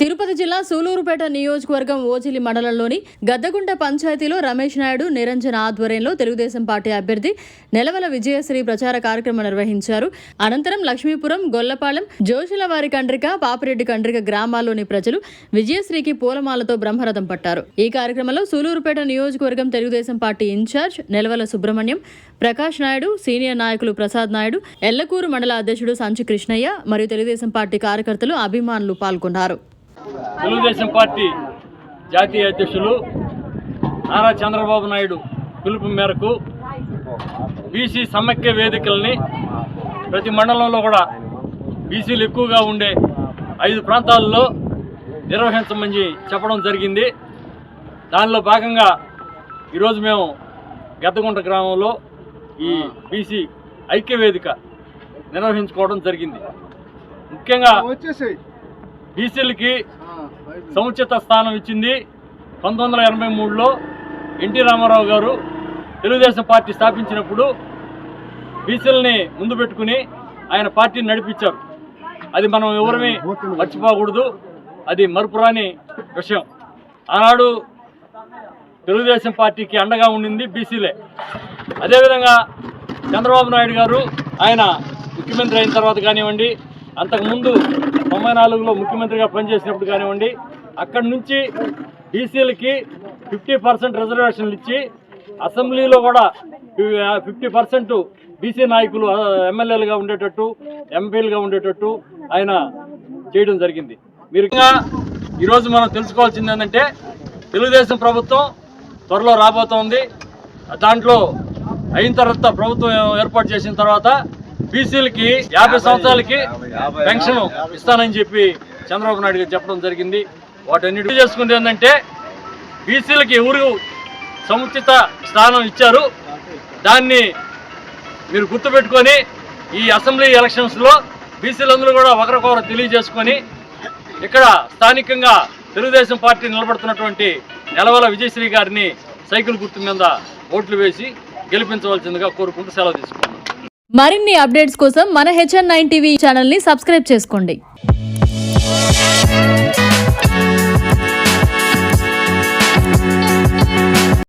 తిరుపతి జిల్లా సూలూరుపేట నియోజకవర్గం ఓజిలి మండలంలోని గద్దగుంట పంచాయతీలో రమేష్ నాయుడు నిరంజన్ ఆధ్వర్యంలో తెలుగుదేశం పార్టీ అభ్యర్థి నెలవల విజయశ్రీ ప్రచార కార్యక్రమం నిర్వహించారు. అనంతరం లక్ష్మీపురం గొల్లపాలెం జోషులవారి కండ్రిక పాపిరెడ్డి కండ్రిక గ్రామాల్లోని ప్రజలు విజయశ్రీకి పూలమాలతో బ్రహ్మరథం పట్టారు. ఈ కార్యక్రమంలో సూలూరుపేట నియోజకవర్గం Telugu Desam party in-charge Nelavala Subrahmanyam Prakash Naidu senior నాయకులు ప్రసాద్ నాయుడు ఎల్లకూరు మండల అధ్యక్షుడు సంచి కృష్ణయ్య మరియు తెలుగుదేశం పార్టీ కార్యకర్తలు అభిమానులు పాల్గొన్నారు. తెలుగుదేశం పార్టీ జాతీయ అధ్యక్షులు నారా చంద్రబాబు నాయుడు పిలుపు మేరకు బీసీ సమైక్య వేదికల్ని ప్రతి మండలంలో కూడా బీసీలు ఎక్కువగా ఉండే ఐదు ప్రాంతాల్లో నిర్వహించమని చెప్పడం జరిగింది. దానిలో భాగంగా ఈరోజు మేము గద్దగుంట గ్రామంలో ఈ బీసీ ఐక్య వేదిక నిర్వహించుకోవడం జరిగింది. ముఖ్యంగా బీసీలకి సముచిత స్థానం ఇచ్చింది పంతొమ్మిది వందల ఎనభై మూడులో ఎన్టీ రామారావు గారు తెలుగుదేశం పార్టీ స్థాపించినప్పుడు బీసీలని ముందు పెట్టుకుని ఆయన పార్టీని నడిపించారు. అది మనం ఎవరమే మర్చిపోకూడదు. అది మరుపురాని విషయం. ఆనాడు తెలుగుదేశం పార్టీకి అండగా ఉండింది బీసీలే. అదేవిధంగా చంద్రబాబు నాయుడు గారు ఆయన ముఖ్యమంత్రి అయిన తర్వాత కానివ్వండి అంతకుముందు తొంభై నాలుగులో ముఖ్యమంత్రిగా పనిచేసినప్పుడు కానివ్వండి అక్కడి నుంచి బీసీలకి ఫిఫ్టీ పర్సెంట్ రిజర్వేషన్లు ఇచ్చి అసెంబ్లీలో కూడా ఫిఫ్టీ పర్సెంట్ బీసీ నాయకులు ఎమ్మెల్యేలుగా ఉండేటట్టు ఎంపీలుగా ఉండేటట్టు ఆయన చేయడం జరిగింది. మీరు ఇంకా ఈరోజు మనం తెలుసుకోవాల్సింది ఏంటంటే తెలుగుదేశం ప్రభుత్వం త్వరలో రాబోతోంది. దాంట్లో అయిన తర్వాత ప్రభుత్వం ఏర్పాటు చేసిన తర్వాత బీసీలకి యాభై సంవత్సరాలకి పెన్షన్ ఇస్తానని చెప్పి చంద్రబాబు నాయుడు గారు చెప్పడం జరిగింది. వాటన్నిటి చేసుకుంది ఏంటంటే బీసీలకి ఎవరు సముచిత స్థానం ఇచ్చారు. దాన్ని మీరు గుర్తుపెట్టుకొని ఈ అసెంబ్లీ ఎలక్షన్స్లో బీసీలందరూ కూడా ఒకరికొకరు తెలియజేసుకొని ఇక్కడ స్థానికంగా తెలుగుదేశం పార్టీ నిలబడుతున్నటువంటి నెలవల విజయశ్రీ గారిని సైకిల్ గుర్తు మీద ఓట్లు వేసి గెలిపించవలసిందిగా కోరుకుంటూ సెలవు తీసుకున్నాను మరిన్ని అప్డేట్స్ కోసం మన హెచ్ఎన్ నైన్ టీవీ ఛానల్ని సబ్స్క్రైబ్ చేసుకోండి.